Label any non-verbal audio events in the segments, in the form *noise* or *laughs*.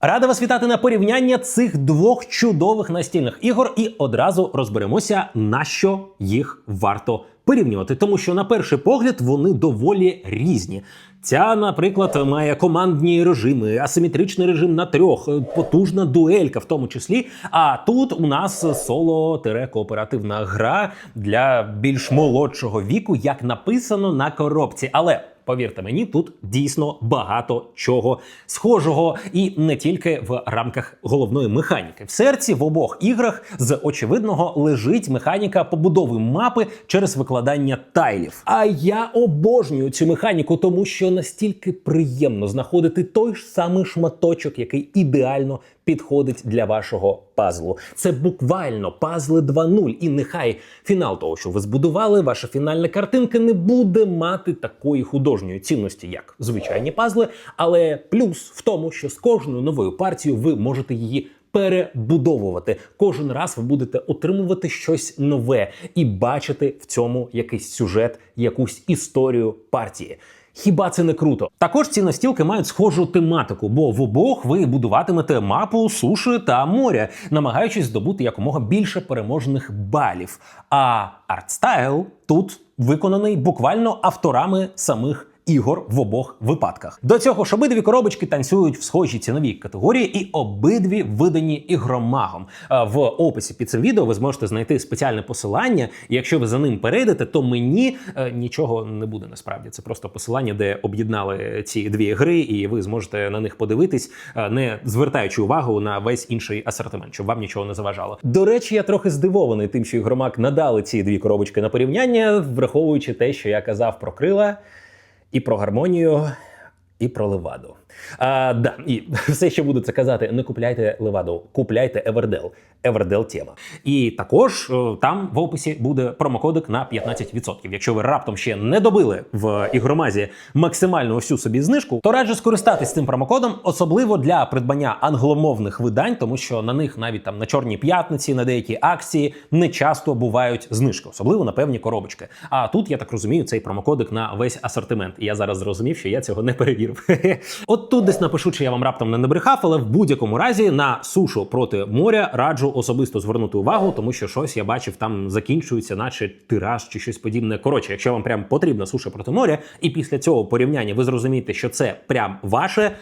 Рада вас вітати на порівняння цих двох чудових настільних ігор, і одразу розберемося, на що їх варто порівнювати, тому що на перший погляд вони доволі різні. Ця, наприклад, має командні режими, асиметричний режим на трьох, потужна дуелька, в тому числі. А тут у нас соло-кооперативна гра для більш молодшого віку, як написано на коробці. Але Повірте мені, тут дійсно багато чого схожого, і не тільки в рамках головної механіки. В серці в обох іграх з очевидного лежить механіка побудови мапи через викладання тайлів. А я обожнюю цю механіку, тому що настільки приємно знаходити той ж самий шматочок, який ідеально підходить для вашого пазлу. Це буквально пазли 2.0. І нехай фінал того, що ви збудували, ваша фінальна картинка не буде мати такої художньої цінності, як звичайні пазли. Але плюс в тому, що з кожною новою партією ви можете її. Перебудовувати кожен раз ви будете отримувати щось нове і бачити в цьому якийсь сюжет, якусь історію партії. Хіба це не круто? Також ці настілки мають схожу тематику, бо в обох ви будуватимете мапу суші та моря, намагаючись здобути якомога більше переможних балів. А артстайл тут виконаний буквально авторами самих. Ігор в обох випадках до цього ж обидві коробочки танцюють в схожій ціновій категорії, і обидві видані ігромагом. В описі під цим відео ви зможете знайти спеціальне посилання. І якщо ви за ним перейдете, то мені е, нічого не буде насправді. Це просто посилання, де об'єднали ці дві гри, і ви зможете на них подивитись, е, не звертаючи увагу на весь інший асортимент, щоб вам нічого не заважало. До речі, я трохи здивований тим, що ігромаг надали ці дві коробочки на порівняння, враховуючи те, що я казав про крила і про гармонію, і про леваду. А, да, і *laughs* все, що буду це казати, не купляйте леваду, купляйте Евердел. Евердел тема. І також е, там в описі буде промокодик на 15%. Якщо ви раптом ще не добили в ігромазі максимальну всю собі знижку, то раджу скористатись цим промокодом, особливо для придбання англомовних видань, тому що на них навіть там на чорній п'ятниці, на деякі акції не часто бувають знижки, особливо на певні коробочки. А тут я так розумію, цей промокодик на весь асортимент. І я зараз зрозумів, що я цього не перевірив. *laughs* От тут десь напишу, чи я вам раптом не набрехав, але в будь-якому разі на сушу проти моря раджу особисто звернути увагу, тому що щось я бачив, там закінчується, наче тираж чи щось подібне. Коротше, якщо вам прям потрібна суша проти моря, і після цього порівняння ви зрозумієте, що це прям ваше.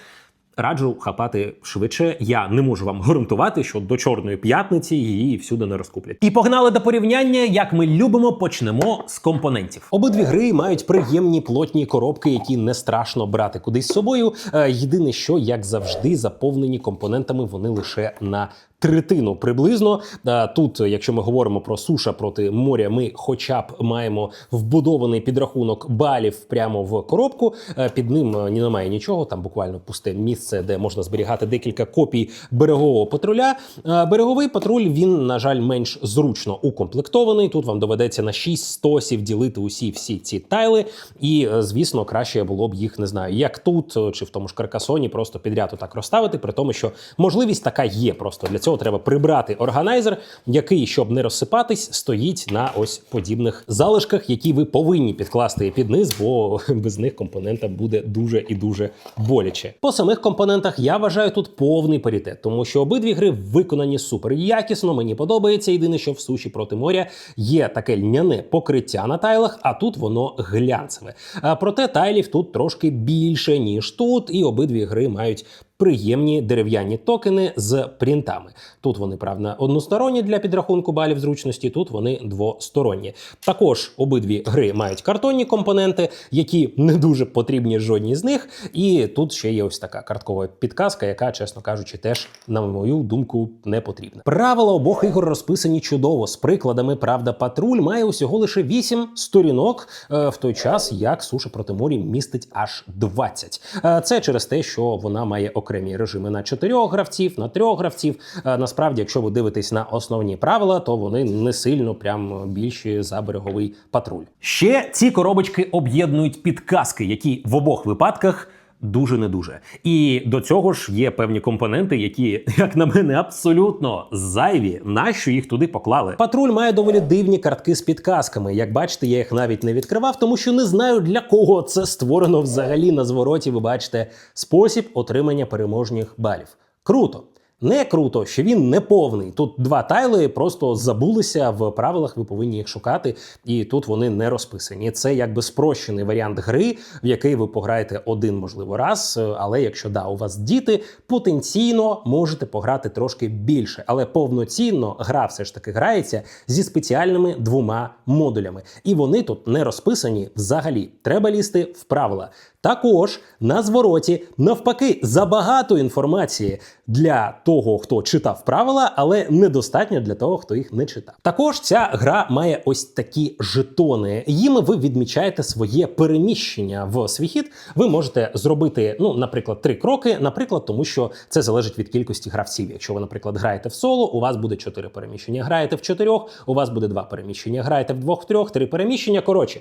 Раджу хапати швидше. Я не можу вам гарантувати, що до чорної п'ятниці її всюди не розкуплять. І погнали до порівняння. Як ми любимо, почнемо з компонентів. Обидві гри мають приємні плотні коробки, які не страшно брати кудись з собою. Е, Єдине, що як завжди, заповнені компонентами вони лише на третину приблизно. Е, Тут, якщо ми говоримо про суша проти моря, ми хоча б маємо вбудований підрахунок балів прямо в коробку. Е, Під ним е, немає нічого, там буквально пусте місце, де можна зберігати декілька копій берегового патруля. Береговий патруль він, на жаль, менш зручно укомплектований. Тут вам доведеться на 6 стосів ділити усі всі ці тайли. І, звісно, краще було б їх не знаю, як тут чи в тому ж каркасоні, просто підряд отак розставити, при тому, що можливість така є. Просто для треба прибрати органайзер, який, щоб не розсипатись, стоїть на ось подібних залишках, які ви повинні підкласти під низ, бо *laughs* без них компонентам буде дуже і дуже боляче. По самих компонентах я вважаю тут повний паритет, тому що обидві гри виконані супер якісно. Мені подобається. Єдине, що в суші проти моря є таке льняне покриття на тайлах, а тут воно глянцеве. А проте тайлів тут трошки більше ніж тут, і обидві гри мають приємні дерев'яні токени з принтами. Тут вони правда односторонні для підрахунку балів зручності. Тут вони двосторонні. Також обидві гри мають картонні компоненти, які не дуже потрібні жодній з них. І тут ще є ось така карткова підказка, яка, чесно кажучи, теж на мою думку не потрібна. Правила обох ігор розписані чудово з прикладами. Правда, патруль має усього лише 8 сторінок, е, в той час як суша проти морі містить аж 20. Е, Це через те, що вона має окремі режими на чотирьох гравців, на трьох гравців. Е, Насправді, якщо ви дивитесь на основні правила, то вони не сильно прям більші за береговий патруль. Ще ці коробочки об'єднують підказки, які в обох випадках. Дуже не дуже. І до цього ж є певні компоненти, які, *laughs* як на мене, абсолютно зайві. Нащо їх туди поклали? Патруль має доволі дивні картки з підказками. Як бачите, я їх навіть не відкривав, тому що не знаю для кого це створено взагалі на звороті. Ви бачите спосіб отримання переможних балів. Круто. Не круто, що він не повний. Тут два тайли просто забулися в правилах. Ви повинні їх шукати, і тут вони не розписані. Це якби спрощений варіант гри, в який ви пограєте один, можливо, раз. е, Але якщо да, у вас діти, потенційно можете пограти трошки більше. Але повноцінно гра все ж таки грається зі спеціальними двома модулями, і вони тут не розписані взагалі. Треба лізти в правила. Також на звороті навпаки забагато інформації для того, хто читав правила, але недостатньо для того, хто їх не читав. Також ця гра має ось такі жетони. Їми ви відмічаєте своє переміщення в свій хід. Ви можете зробити, ну, наприклад, три кроки, наприклад, тому що це залежить від кількості гравців. Якщо ви, наприклад, граєте в соло, у вас буде чотири переміщення. Граєте в чотирьох, у вас буде два переміщення. Граєте в двох, в трьох, три переміщення. Коротше.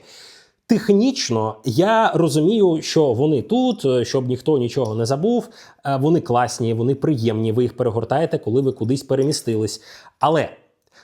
Технічно я розумію, що вони тут, е, щоб ніхто нічого не забув. е, Вони класні, вони приємні. Ви їх перегортаєте, коли ви кудись перемістились. Але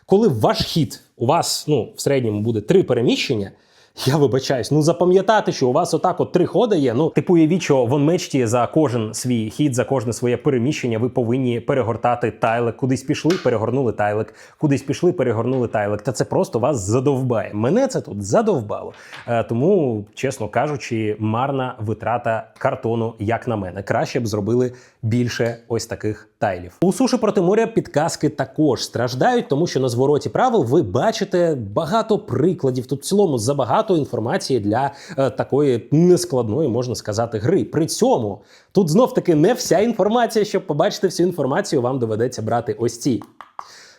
коли ваш хід у вас ну в середньому буде три переміщення. Я вибачаюсь, ну запам'ятати, що у вас отак от три ходи є. Ну, типу, уявіть, що в онмечті за кожен свій хід, за кожне своє переміщення, ви повинні перегортати тайлик. Кудись пішли, перегорнули тайлик, кудись пішли, перегорнули тайлик. Та це просто вас задовбає. Мене це тут задовбало. Е, тому, чесно кажучи, марна витрата картону, як на мене. Краще б зробили більше ось таких тайлів. У суші проти моря підказки також страждають, тому що на звороті правил ви бачите багато прикладів. Тут в цілому забагато інформації для е, такої нескладної, можна сказати, гри. При цьому тут знов таки не вся інформація. Щоб побачити всю інформацію, вам доведеться брати ось ці.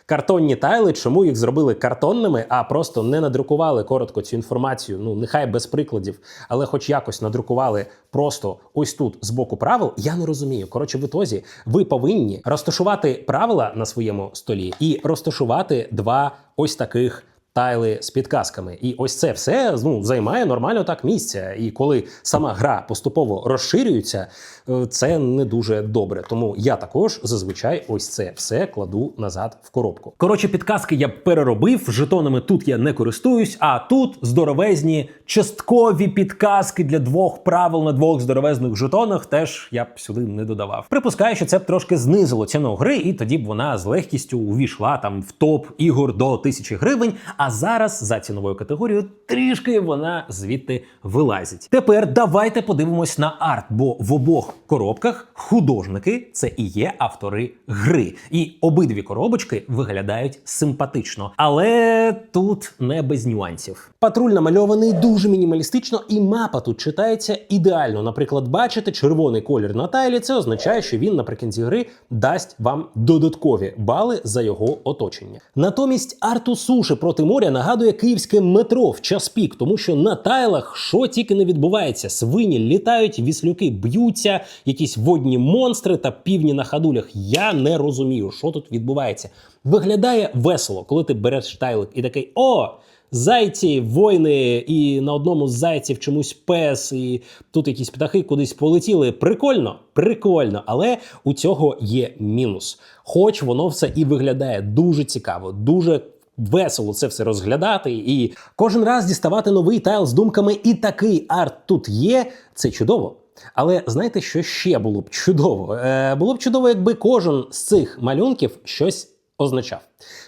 Картонні тайли, чому їх зробили картонними, а просто не надрукували коротко цю інформацію. Ну нехай без прикладів, але хоч якось надрукували просто ось тут з боку правил. Я не розумію. Коротше, в ітозі ви повинні розташувати правила на своєму столі і розташувати два ось таких. Тайли з підказками, і ось це все ну займає нормально так місця. І коли сама гра поступово розширюється, е, це не дуже добре. Тому я також зазвичай ось це все кладу назад в коробку. Коротше, підказки я переробив. Жетонами тут я не користуюсь, а тут здоровезні часткові підказки для двох правил на двох здоровезних жетонах. Теж я б сюди не додавав. Припускаю, що це б трошки знизило ціну гри, і тоді б вона з легкістю увійшла там в топ ігор до тисячі гривень. А зараз за ціновою категорією трішки вона звідти вилазить. Тепер давайте подивимось на арт, бо в обох коробках художники це і є автори гри. І обидві коробочки виглядають симпатично, але тут не без нюансів. Патруль намальований дуже мінімалістично, і мапа тут читається ідеально. Наприклад, бачите червоний колір на тайлі. Це означає, що він наприкінці гри дасть вам додаткові бали за його оточення. Натомість арту суші проти моря нагадує київське метро в час пік, тому що на тайлах що тільки не відбувається: свині літають, віслюки б'ються, якісь водні монстри та півні на ходулях. Я не розумію, що тут відбувається. Виглядає весело, коли ти береш тайлик і такий о. Зайці, воїни, і на одному з зайців чомусь пес, і тут якісь птахи кудись полетіли. Прикольно, прикольно, але у цього є мінус. Хоч воно все і виглядає дуже цікаво, дуже. Весело це все розглядати, і кожен раз діставати новий тайл з думками, і такий арт тут є. Це чудово. Але знаєте, що ще було б чудово? Е, було б чудово, якби кожен з цих малюнків щось означав.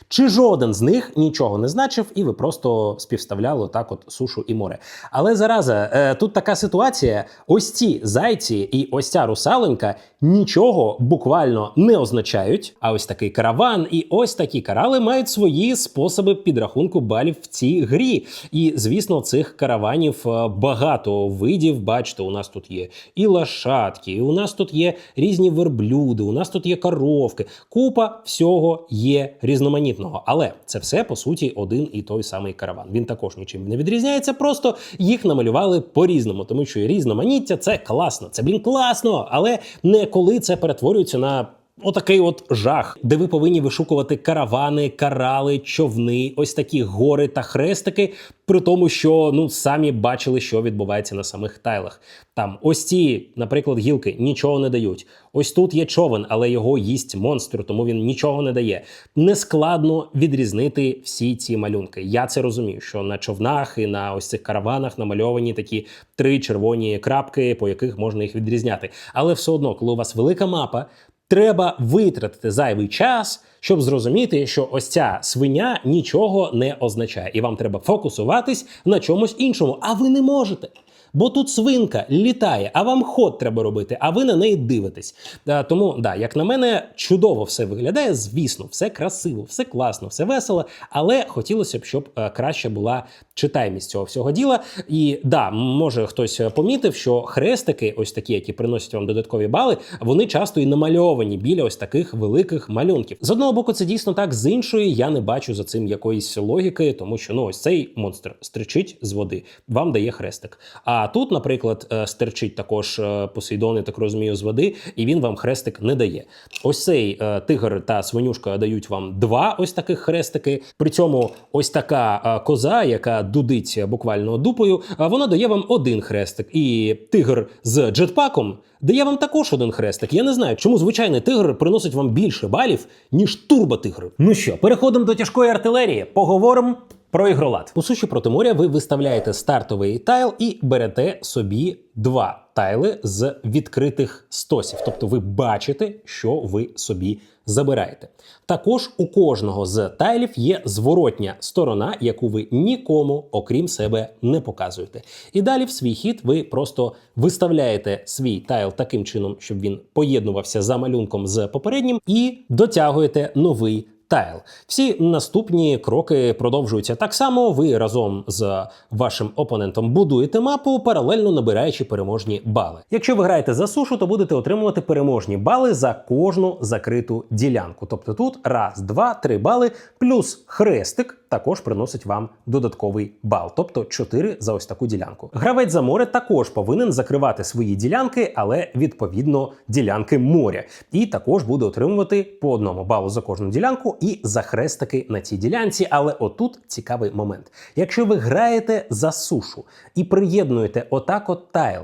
Чи жоден з них нічого не значив, і ви просто співставляли так от сушу і море. Але зараза, е, тут така ситуація: ось ці зайці і ось ця русаленька нічого буквально не означають. А ось такий караван і ось такі карали мають свої способи підрахунку балів в цій грі. І звісно, цих караванів е, багато видів. Бачите, у нас тут є і лошадки, і у нас тут є різні верблюди, у нас тут є коровки. Купа всього є різноманітного. Але це все по суті один і той самий караван. Він також нічим не відрізняється, просто їх намалювали по-різному, тому що різноманіття це класно, це блін класно, але не коли це перетворюється на. Отакий от жах, де ви повинні вишукувати каравани, карали, човни, ось такі гори та хрестики, при тому, що ну самі бачили, що відбувається на самих тайлах. Там ось ці, наприклад, гілки нічого не дають. Ось тут є човен, але його їсть монстр, тому він нічого не дає. Нескладно відрізнити всі ці малюнки. Я це розумію, що на човнах і на ось цих караванах намальовані такі три червоні крапки, по яких можна їх відрізняти. Але все одно, коли у вас велика мапа. Треба витратити зайвий час, щоб зрозуміти, що ось ця свиня нічого не означає, і вам треба фокусуватись на чомусь іншому. А ви не можете. Бо тут свинка літає, а вам ход треба робити, а ви на неї дивитесь. А, тому, да, як на мене, чудово все виглядає. Звісно, все красиво, все класно, все весело. Але хотілося б, щоб е, краще була читаймість цього всього діла. І да, може хтось помітив, що хрестики, ось такі, які приносять вам додаткові бали, вони часто і намальовані біля ось таких великих малюнків. З одного боку, це дійсно так, з іншої я не бачу за цим якоїсь логіки, тому що ну ось цей монстр стричить з води, вам дає хрестик. А тут, наприклад, е, стерчить також е, Посейдон, так розумію, з води, і він вам хрестик не дає. Ось цей е, тигр та свинюшка дають вам два ось таких хрестики. При цьому ось така коза, яка дудить буквально дупою, а вона дає вам один хрестик. І тигр з джетпаком дає вам також один хрестик. Я не знаю, чому звичайний тигр приносить вам більше балів, ніж турботигр. Ну що, переходимо до тяжкої артилерії. Поговоримо. Про ігролад. У суші проти моря ви виставляєте стартовий тайл і берете собі два тайли з відкритих стосів. Тобто ви бачите, що ви собі забираєте. Також у кожного з тайлів є зворотня сторона, яку ви нікому, окрім себе, не показуєте. І далі в свій хід ви просто виставляєте свій тайл таким чином, щоб він поєднувався за малюнком з попереднім, і дотягуєте новий тайл. Всі наступні кроки продовжуються так само. Ви разом з вашим опонентом будуєте мапу, паралельно набираючи переможні бали. Якщо ви граєте за сушу, то будете отримувати переможні бали за кожну закриту ділянку. Тобто тут раз, два, три бали, плюс хрестик також приносить вам додатковий бал, тобто 4 за ось таку ділянку. Гравець за море також повинен закривати свої ділянки, але відповідно ділянки моря, і також буде отримувати по одному балу за кожну ділянку і за хрестики на цій ділянці. Але отут цікавий момент. Якщо ви граєте за сушу і приєднуєте отак от тайл,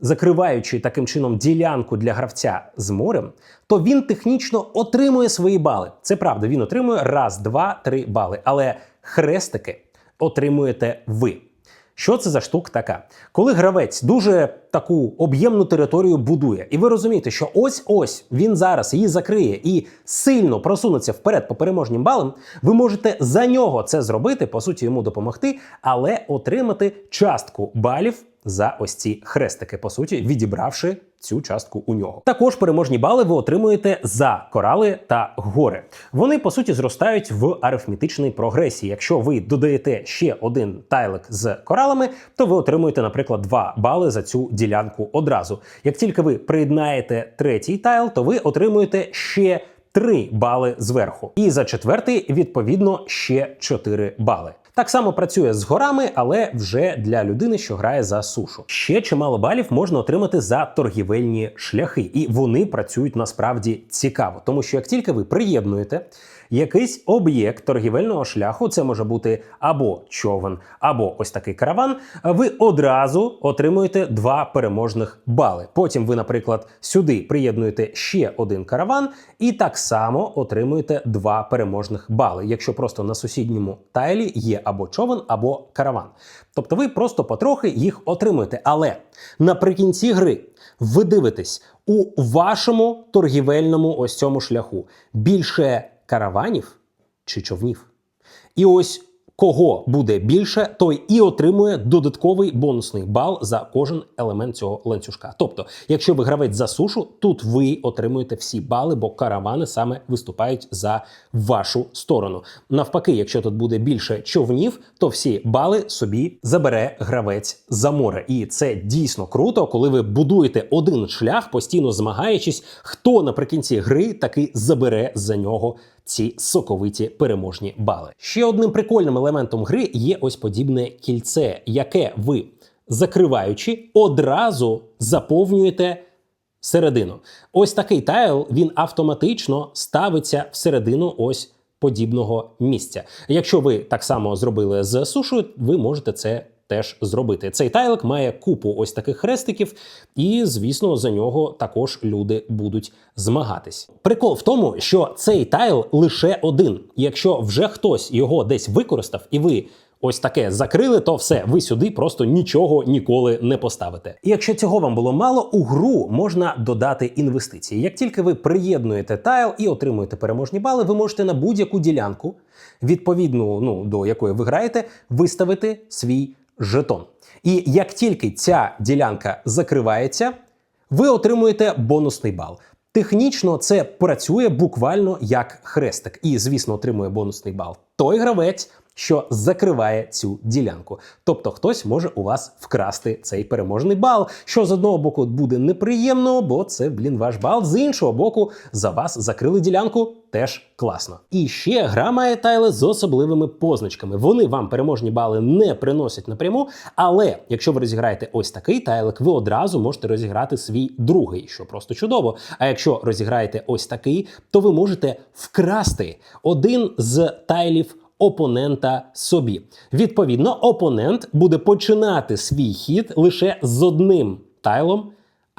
закриваючи таким чином ділянку для гравця з морем, то він технічно отримує свої бали. Це правда, він отримує раз, два, три бали. Але хрестики отримуєте ви. Що це за штука така? Коли гравець дуже таку об'ємну територію будує, і ви розумієте, що ось ось він зараз її закриє і сильно просунеться вперед по переможнім балам, ви можете за нього це зробити, по суті, йому допомогти, але отримати частку балів за ось ці хрестики, по суті, відібравши цю частку у нього. Також переможні бали ви отримуєте за корали та гори. Вони по суті зростають в арифметичній прогресії. Якщо ви додаєте ще один тайлик з коралами, то ви отримуєте, наприклад, 2 бали за цю ділянку одразу. Як тільки ви приєднаєте третій тайл, то ви отримуєте ще 3 бали зверху. І за четвертий, відповідно, ще 4 бали. Так само працює з горами, але вже для людини, що грає за сушу. Ще чимало балів можна отримати за торгівельні шляхи, і вони працюють насправді цікаво, тому що як тільки ви приєднуєте якийсь об'єкт торгівельного шляху, це може бути або човен, або ось такий караван. Ви одразу отримуєте два переможних бали. Потім ви, наприклад, сюди приєднуєте ще один караван, і так само отримуєте два переможних бали, якщо просто на сусідньому тайлі є або човен, або караван. Тобто ви просто потрохи їх отримуєте. Але наприкінці гри ви дивитесь у вашому торгівельному ось цьому шляху більше караванів чи човнів. І ось кого буде більше, той і отримує додатковий бонусний бал за кожен елемент цього ланцюжка. Тобто, якщо ви гравець за сушу, тут ви отримуєте всі бали, бо каравани саме виступають за вашу сторону. Навпаки, якщо тут буде більше човнів, то всі бали собі забере гравець за море. І це дійсно круто, коли ви будуєте один шлях, постійно змагаючись, хто наприкінці гри таки забере за нього ці соковиті переможні бали. Ще одним прикольним елементом гри є ось подібне кільце, яке ви, закриваючи, одразу заповнюєте середину. Ось такий тайл він автоматично ставиться всередину ось подібного місця. Якщо ви так само зробили з сушою, ви можете це. Теж зробити цей тайлик має купу ось таких хрестиків, і звісно, за нього також люди будуть змагатись. Прикол в тому, що цей тайл лише один. Якщо вже хтось його десь використав, і ви ось таке закрили, то все, ви сюди просто нічого ніколи не поставите. І якщо цього вам було мало, у гру можна додати інвестиції. Як тільки ви приєднуєте тайл і отримуєте переможні бали, ви можете на будь-яку ділянку, відповідну ну, до якої ви граєте, виставити свій жетон. І як тільки ця ділянка закривається, ви отримуєте бонусний бал. Технічно це працює буквально як хрестик, і, звісно, отримує бонусний бал той гравець, що закриває цю ділянку. Тобто хтось може у вас вкрасти цей переможний бал, що з одного боку буде неприємно, бо це, блін, ваш бал. З іншого боку, за вас закрили ділянку. Теж класно. І ще гра має тайли з особливими позначками. Вони вам переможні бали не приносять напряму. Але якщо ви розіграєте ось такий тайлик, ви одразу можете розіграти свій другий, що просто чудово. А якщо розіграєте ось такий, то ви можете вкрасти один з тайлів опонента собі. Відповідно, опонент буде починати свій хід лише з одним тайлом.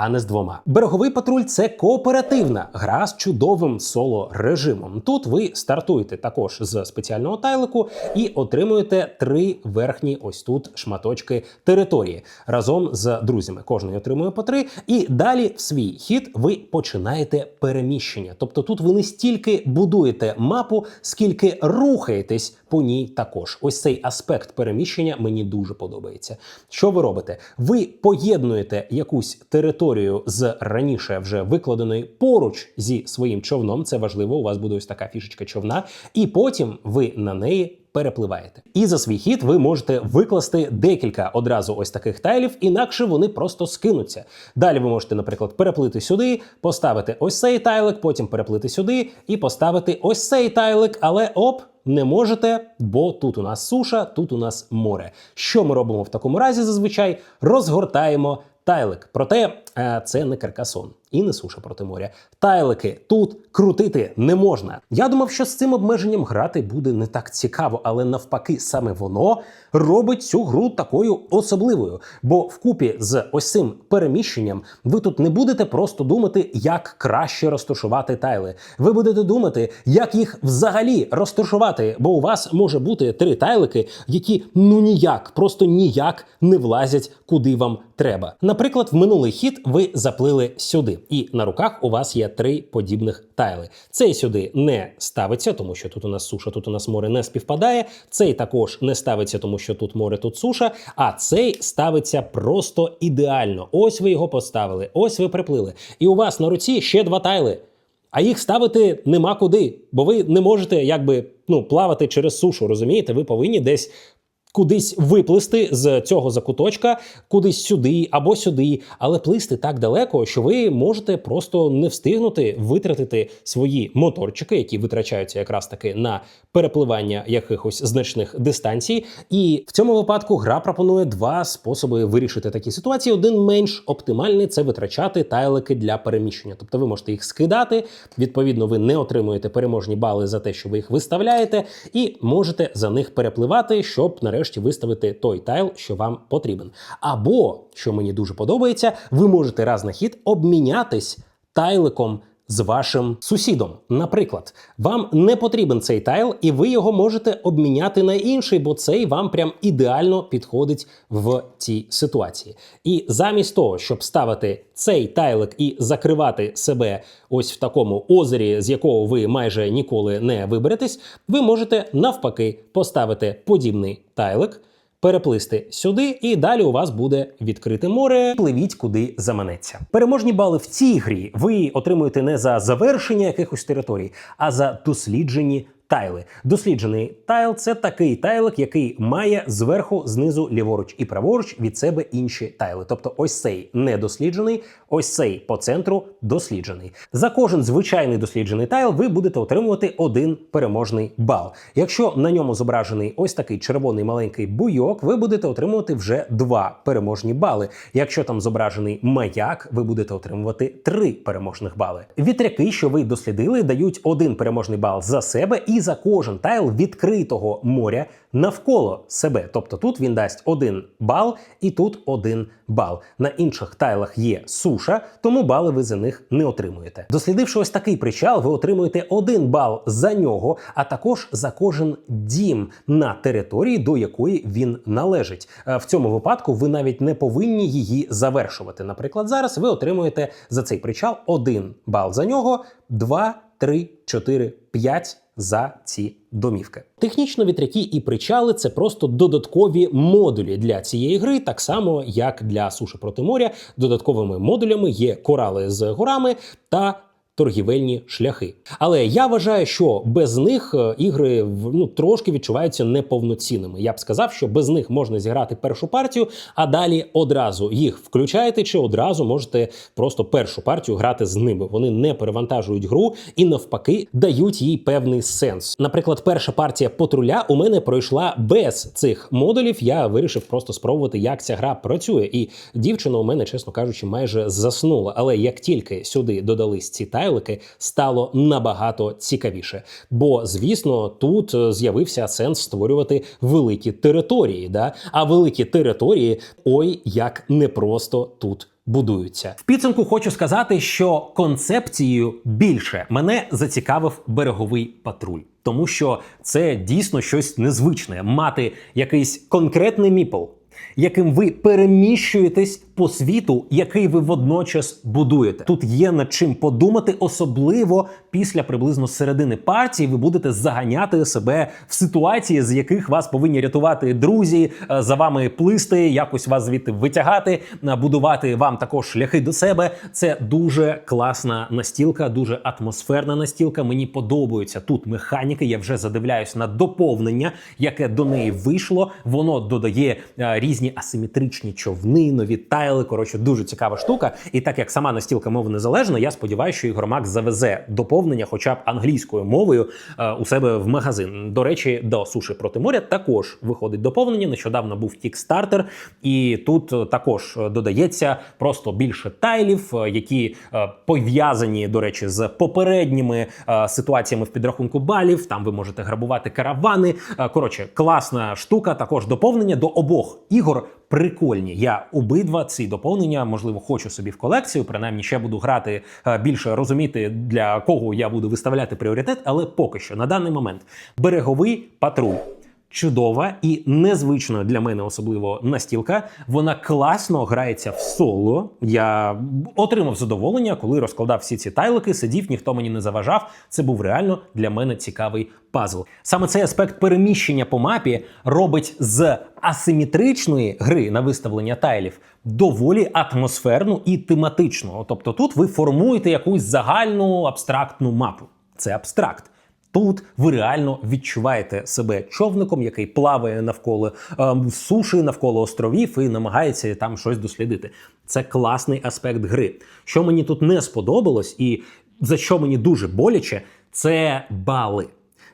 А не з двома. Береговий патруль це кооперативна гра з чудовим соло режимом. Тут ви стартуєте також з спеціального тайлику і отримуєте три верхні ось тут шматочки території разом з друзями. Кожний отримує по три. І далі в свій хід ви починаєте переміщення. Тобто тут ви не стільки будуєте мапу, скільки рухаєтесь по ній також. Ось цей аспект переміщення мені дуже подобається. Що ви робите? Ви поєднуєте якусь територію з раніше вже викладеної поруч зі своїм човном. Це важливо. У вас буде ось така фішечка човна, і потім ви на неї. Перепливаєте. І за свій хід ви можете викласти декілька одразу ось таких тайлів, інакше вони просто скинуться. Далі ви можете, наприклад, переплити сюди, поставити ось цей тайлик, потім переплити сюди і поставити ось цей тайлик, але оп, не можете, бо тут у нас суша, тут у нас море. Що ми робимо в такому разі? Зазвичай розгортаємо тайлик. Проте це не каркасон і не суша проти моря. Тайлики тут крутити не можна. Я думав, що з цим обмеженням грати буде не так цікаво, але навпаки, саме воно робить цю гру такою особливою. Бо вкупі з ось цим переміщенням ви тут не будете просто думати, як краще розташувати тайли. Ви будете думати, як їх взагалі розташувати, бо у вас може бути три тайлики, які ну ніяк, просто ніяк не влазять куди вам треба. Наприклад, в минулий хід ви заплили сюди, і на руках у вас є три подібних тайли. Цей сюди не ставиться, тому що тут у нас суша, тут у нас море не співпадає. Цей також не ставиться, тому що тут море, тут суша. А цей ставиться просто ідеально. Ось ви його поставили, ось ви приплили. І у вас на руці ще два тайли. А їх ставити нема куди, бо ви не можете якби ну плавати через сушу. Розумієте? Ви повинні десь кудись виплисти з цього закуточка, кудись сюди або сюди, але плисти так далеко, що ви можете просто не встигнути витратити свої моторчики, які витрачаються якраз таки на перепливання якихось значних дистанцій. І в цьому випадку гра пропонує два способи вирішити такі ситуації. Один менш оптимальний це витрачати тайлики для переміщення. Тобто ви можете їх скидати. Відповідно, ви не отримуєте переможні бали за те, що ви їх виставляєте, і можете за них перепливати, щоб нарешті виставити той тайл, що вам потрібен. Або, що мені дуже подобається, ви можете раз на хід обмінятись тайликом з вашим сусідом. Наприклад, вам не потрібен цей тайл, і ви його можете обміняти на інший, бо цей вам прям ідеально підходить в цій ситуації. І замість того, щоб ставити цей тайлик і закривати себе ось в такому озері, з якого ви майже ніколи не виберетесь, ви можете навпаки поставити подібний тайлик переплисти сюди, і далі у вас буде відкрите море. Пливіть куди заманеться. Переможні бали в цій грі ви отримуєте не за завершення якихось територій, а за досліджені. Тайли. Досліджений тайл це такий тайлик, який має зверху, знизу, ліворуч і праворуч від себе інші тайли. Тобто, ось цей недосліджений, ось цей по центру досліджений. За кожен звичайний досліджений тайл ви будете отримувати один переможний бал. Якщо на ньому зображений ось такий червоний маленький буйок, ви будете отримувати вже два переможні бали. Якщо там зображений маяк, ви будете отримувати три переможних бали. Вітряки, що ви дослідили, дають один переможний бал за себе і за кожен тайл відкритого моря навколо себе. Тобто тут він дасть один бал і тут один бал. На інших тайлах є суша, тому бали ви за них не отримуєте. Дослідивши ось такий причал, ви отримуєте один бал за нього, а також за кожен дім на території, до якої він належить. Е, В цьому випадку ви навіть не повинні її завершувати. Наприклад, зараз ви отримуєте за цей причал один бал за нього, два, три, чотири, п'ять за ці домівки. Технічно вітряки і причали це просто додаткові модулі для цієї гри, так само як для суші проти моря. Додатковими модулями є корали з горами та торгівельні шляхи. Але я вважаю, що без них е, ігри ну трошки відчуваються неповноцінними. Я б сказав, що без них можна зіграти першу партію, а далі одразу їх включаєте, чи одразу можете просто першу партію грати з ними. Вони не перевантажують гру і навпаки дають їй певний сенс. Наприклад, перша партія патруля у мене пройшла без цих модулів. Я вирішив просто спробувати, як ця гра працює. І дівчина у мене, чесно кажучи, майже заснула. Але як тільки сюди додались ці тайлики, стало набагато цікавіше. Бо, звісно, тут е, з'явився сенс створювати великі території. Да? А великі території, ой, як непросто тут. Будуються в підсумку. Хочу сказати, що концепцією більше мене зацікавив береговий патруль, тому що це дійсно щось незвичне мати якийсь конкретний міпл, яким ви переміщуєтесь по світу, який ви водночас будуєте. Тут є над чим подумати, особливо після приблизно середини партії. Ви будете заганяти себе в ситуації, з яких вас повинні рятувати друзі, е, за вами плисти, якось вас звідти витягати, е, будувати вам також шляхи до себе. Це дуже класна настілка, дуже атмосферна настілка. Мені подобаються тут механіки. Я вже задивляюсь на доповнення, яке до неї вийшло. Воно додає е, різні асиметричні човни, нові тайли. Коротше, дуже цікава штука. І так як сама настілка мови незалежна, я сподіваюся, що Ігромак завезе доповнення, хоча б англійською мовою е, у себе в магазин. До речі, до суші проти моря також виходить доповнення. Нещодавно був Kickstarter, і тут е, також е, додається просто більше тайлів, які пов'язані, до речі, з попередніми ситуаціями в підрахунку балів. Там ви можете грабувати каравани. Коротше, класна штука. Також доповнення до обох ігор. Прикольні. Я обидва ці доповнення, можливо, хочу собі в колекцію. Принаймні, ще буду грати е, більше розуміти, для кого я буду виставляти пріоритет, але поки що на даний момент береговий патруль. Чудова і незвична для мене особливо настілка. Вона класно грається в соло. Я отримав задоволення, коли розкладав всі ці тайлики, сидів, ніхто мені не заважав. Це був реально для мене цікавий пазл. Саме цей аспект переміщення по мапі робить з асиметричної гри на виставлення тайлів доволі атмосферну і тематичну. Тобто тут ви формуєте якусь загальну абстрактну мапу. Це абстракт. Тут ви реально відчуваєте себе човником, який плаває навколо ем, суші, навколо островів і намагається там щось дослідити. Це класний аспект гри. Що мені тут не сподобалось, і за що мені дуже боляче, це бали.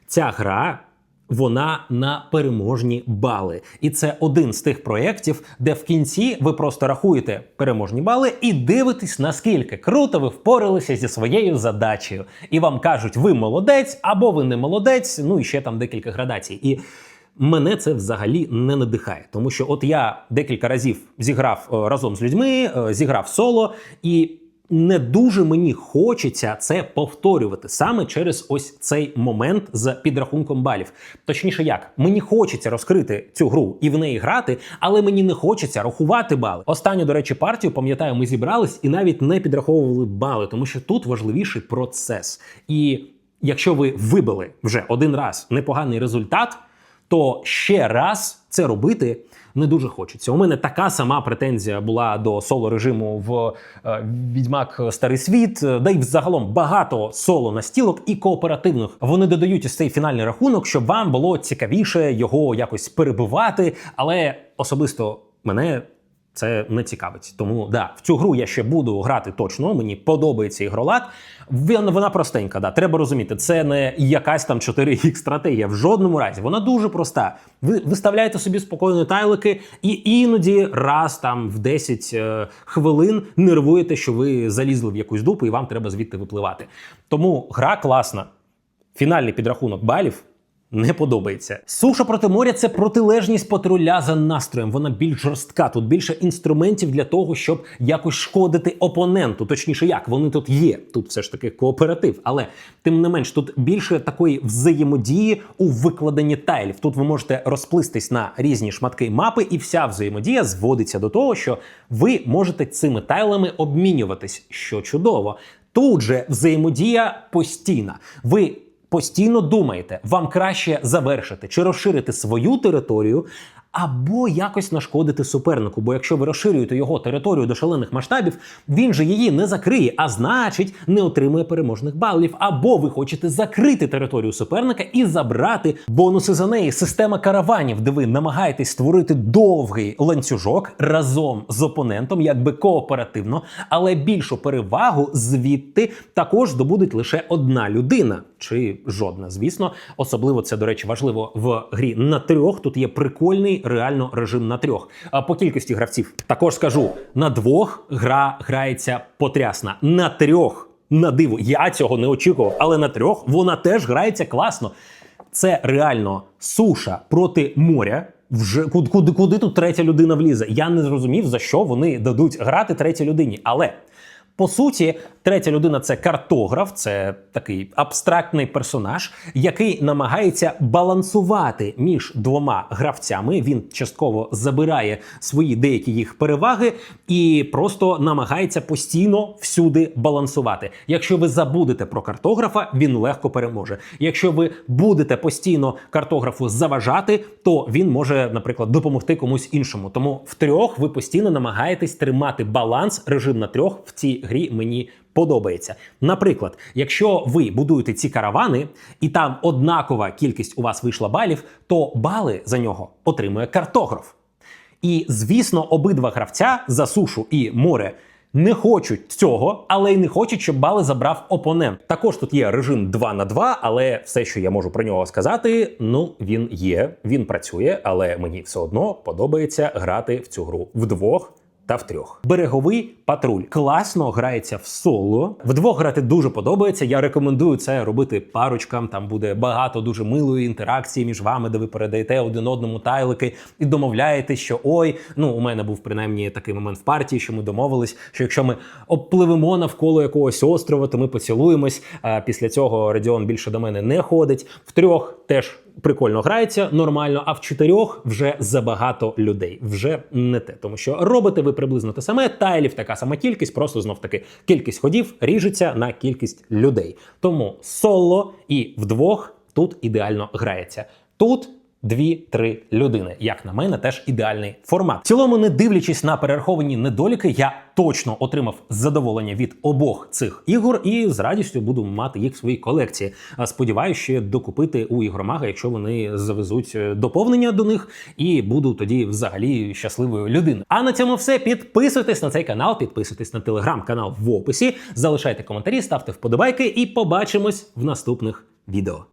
Ця гра. Вона на переможні бали, і це один з тих проєктів, де в кінці ви просто рахуєте переможні бали і дивитесь, наскільки круто ви впоралися зі своєю задачею. І вам кажуть, ви молодець або ви не молодець. Ну і ще там декілька градацій. І мене це взагалі не надихає, тому що от я декілька разів зіграв е, разом з людьми, е, зіграв соло і не дуже мені хочеться це повторювати саме через ось цей момент з підрахунком балів. Точніше, як мені хочеться розкрити цю гру і в неї грати, але мені не хочеться рахувати бали. Останню, до речі, партію пам'ятаю, ми зібрались і навіть не підраховували бали, тому що тут важливіший процес. І якщо ви вибили вже один раз непоганий результат, то ще раз це робити не дуже хочеться. У мене така сама претензія була до соло режиму в е, Відьмак Старий Світ, е, да й взагалом багато соло настілок і кооперативних. Вони додають із цей фінальний рахунок, щоб вам було цікавіше його якось перебивати. Але особисто мене. Це не цікавить. Тому да, в цю гру я ще буду грати точно. Мені подобається ігролад. Вона, вона простенька. Да. Треба розуміти, це не якась там 4Х стратегія. В жодному разі. Вона дуже проста. Ви виставляєте собі спокійно тайлики, і іноді раз там в 10 е, хвилин нервуєте, що ви залізли в якусь дупу, і вам треба звідти випливати. Тому гра класна. фінальний підрахунок балів не подобається. Суша проти моря це протилежність патруля за настроєм. Вона більш жорстка. Тут більше інструментів для того, щоб якось шкодити опоненту. Точніше, як вони тут є. Тут все ж таки кооператив. Але тим не менш, тут більше такої взаємодії у викладенні тайлів. Тут ви можете розплистись на різні шматки мапи, і вся взаємодія зводиться до того, що ви можете цими тайлами обмінюватись, що чудово. Тут же взаємодія постійна. Ви постійно думаєте, вам краще завершити чи розширити свою територію. Або якось нашкодити супернику, бо якщо ви розширюєте його територію до шалених масштабів, він же її не закриє, а значить не отримує переможних балів. Або ви хочете закрити територію суперника і забрати бонуси за неї. Система караванів, де ви намагаєтесь створити довгий ланцюжок разом з опонентом, якби кооперативно, але більшу перевагу звідти також здобудеть лише одна людина. Чи жодна, звісно, особливо це, до речі, важливо в грі на трьох. Тут є прикольний реально режим на трьох. А по кількості гравців також скажу: на двох гра грається потрясна, на трьох на диво. Я цього не очікував, але на трьох вона теж грається класно. Це реально суша проти моря. Вже куди, куди, тут третя людина влізе? Я не зрозумів, за що вони дадуть грати третій людині. Але по суті, третя людина це картограф, це такий абстрактний персонаж, який намагається балансувати між двома гравцями. Він частково забирає свої деякі їх переваги і просто намагається постійно всюди балансувати. Якщо ви забудете про картографа, він легко переможе. Якщо ви будете постійно картографу заважати, то він може, наприклад, допомогти комусь іншому. Тому в трьох ви постійно намагаєтесь тримати баланс, режим на трьох в цій грі мені подобається. Наприклад, якщо ви будуєте ці каравани, і там однакова кількість у вас вийшла балів, то бали за нього отримує картограф. І звісно, обидва гравця за сушу і море. Не хочуть цього, але й не хочуть, щоб бали забрав опонент. Також тут є режим 2 на 2, але все, що я можу про нього сказати, ну він є, він працює, але мені все одно подобається грати в цю гру вдвох та в трьох. Береговий патруль класно грається в соло. Вдвох грати дуже подобається. Я рекомендую це робити парочкам. Там буде багато дуже милої інтеракції між вами, де ви передаєте один одному тайлики і домовляєтесь, що ой, ну у мене був принаймні такий момент в партії, що ми домовились, що якщо ми обпливемо навколо якогось острова, то ми поцілуємось. А після цього Радіон більше до мене не ходить. В трьох теж прикольно грається нормально, а в чотирьох вже забагато людей. Вже не те, тому що робите ви приблизно те саме. Тайлів така сама кількість, просто знов таки кількість ходів ріжеться на кількість людей. Тому соло і вдвох тут ідеально грається. Тут. Дві-три людини, як на мене, теж ідеальний формат. В цілому, не дивлячись на перераховані недоліки, я точно отримав задоволення від обох цих ігор і з радістю буду мати їх в своїй колекції. Сподіваюся, ще докупити у ігромага, якщо вони завезуть е, доповнення до них, і буду тоді взагалі щасливою людиною. А на цьому все. Підписуйтесь на цей канал, підписуйтесь на телеграм-канал в описі, залишайте коментарі, ставте вподобайки і побачимось в наступних відео.